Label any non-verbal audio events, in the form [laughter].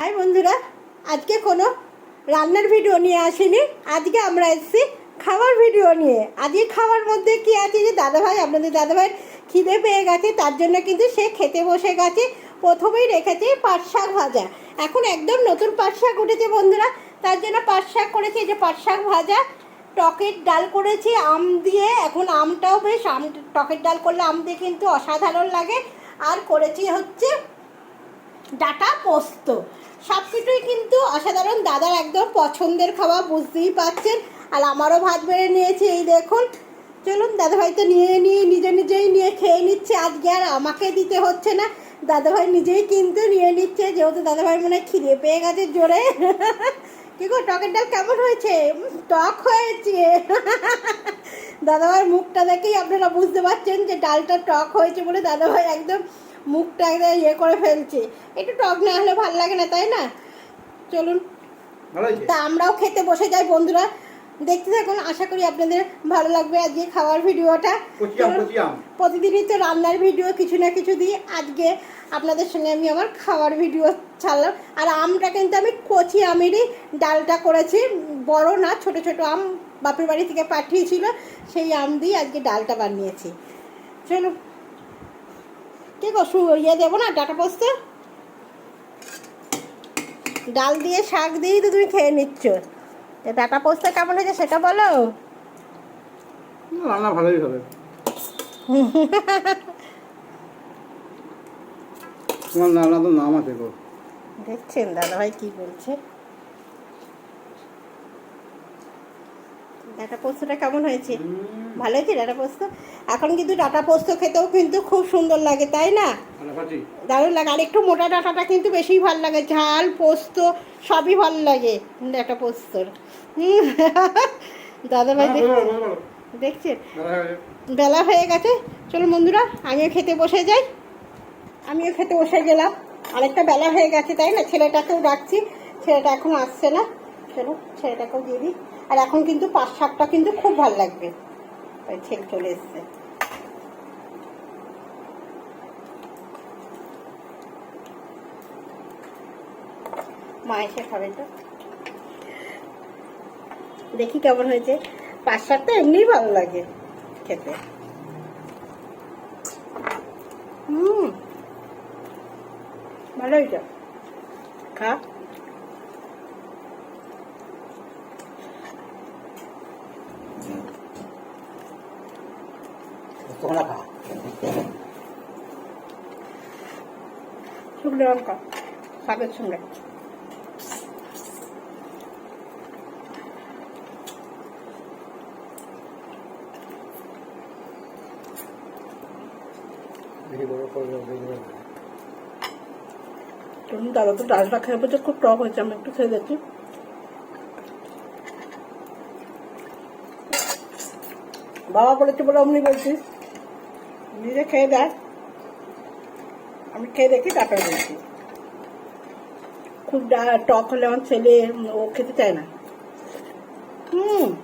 High বন্ধুরা, আজকে কোনো রান্নার ভিডিও নিয়ে আসিনি। আজকে আমরা এসেছি খাবার ভিডিও নিয়ে। আজকে খাবার মধ্যে কি আছে যে দাদাভাই, আপনাদের দাদাভাই খিদে পেয়ে গেছে, তার জন্য কিন্তু সে খেতে বসে গেছে। প্রথমেই রেখেছে পাট শাক ভাজা। এখন একদম নতুন পাট শাক উঠেছে বন্ধুরা, তার জন্য পাট শাক করেছে যে পাট শাক ভাজা। টকের ডাল করেছি, আম দিয়ে। এখন আমটাও বেশ, আম টকের ডাল করলে আম দিয়ে কিন্তু অসাধারণ লাগে। আর করেছি হচ্ছে ডাটা পোস্ত। সব কিছুই কিন্তু অসাধারণ। দাদার একদম পছন্দের খাওয়া, বুঝতেই পারছেন। আর আমারও ভাত বেড়ে নিয়েছে, এই দেখুন। চলুন, দাদাভাই তো নিয়ে নিয়ে, নিজে নিজেই নিয়ে খেয়ে নিচ্ছে। আজকে আর আমাকে দিতে হচ্ছে না। দাদাভাই নিজেই কিন্তু নিয়ে নিচ্ছে, যেহেতু দাদাভাই মনে হয় খিদে পেয়ে গেছে জোরে। [laughs] কি গো, টকের ডাল কেমন হয়েছে? টক হয়েছে। [laughs] দাদাভাইয়ের মুখটা দেখেই আপনারা বুঝতে পারছেন যে ডালটা টক হয়েছে বলে দাদাভাই একদম মুখটা একদম ইয়ে করে ফেলছে। একটু টক না হলে ভালো লাগে না তাই না? চলুন। তা আমরাও খেতে বসে যাই বন্ধুরা। দেখতে থাকুন আশা করি আপনাদের ভালো লাগবে আজকে খাওয়ার ভিডিওটা। প্রতিদিনই তো রান্নার ভিডিও কিছু না কিছু দিই। আজকে আপনাদের সঙ্গে আমি আমার খাওয়ার ভিডিও ছাড়লাম। আর আমটা কিন্তু আমি কচি আমেরই ডালটা করেছি। বড় না ছোট ছোট আম বাপের বাড়ি থেকে পাঠিয়েছিল। সেই আম দিয়ে আজকে ডালটা বানিয়েছি। চলো কে গো ইয়ে দেবো না ডাটা পোস্ত ডাল দিয়ে শাক দিয়েই তো তুমি খেয়ে নিচ্ছ। ডাটা পোস্ত কেমন হয়েছে সেটা বলো। রান্না ভালোই হবে। [laughs] তোমার রান্না তো নাম আছে গো। দেখছেন দাদাভাই কি বলছে? ডাটা পোস্তটা কেমন হয়েছে? ভালো হয়েছে ডাটা পোস্ত? এখন কিন্তু ডাটা পোস্ত খেতেও কিন্তু খুব সুন্দর লাগে তাই না? দারুণ লাগে। আর একটু মোটা ডাটাটা কিন্তু বেশি ভালো লাগে। ঝাল পোস্ত সবই ভালো লাগে ডাটা পোস্তর। দাদাভাই হ্যাঁ, বলো, বলো। দেখছেন? বেলা হয়ে গেছে। চলো বন্ধুরা আমিও খেতে বসে যাই। আমিও খেতে বসে গেলাম। আরেকটা বেলা হয়ে গেছে তাই না? ছেলেটাকেও ডাকছি। ছেলেটা এখন আসছে না। চলো ছেলেটাকেও দিয়ে দিই। আর এখন কিন্তু পাঁচ শাকটা কিন্তু খুব ভালো লাগবে। ওই ছেলে চলে এসছে। মা এসে খাবে তো। দেখি কেমন হয়েছে। পাঁচ শাকটা এমনিই ভালো লাগে খেতে। হুম। ভালো হয়েছে খা। খা। শুকনো লঙ্কা শাকের সঙ্গে দাদা তো ডালটা খেয়ে বলছে খুব টক হয়েছে আমি একটু খেয়ে দেখি। বাবা বলেছে বলে অমনি বলছিস? নিজে খেয়ে দেখ। আমি খেয়ে দেখি, তারপরে বলছি। খুব টক হলে আমার ছেলে, ও খেতে চায় না। হুম।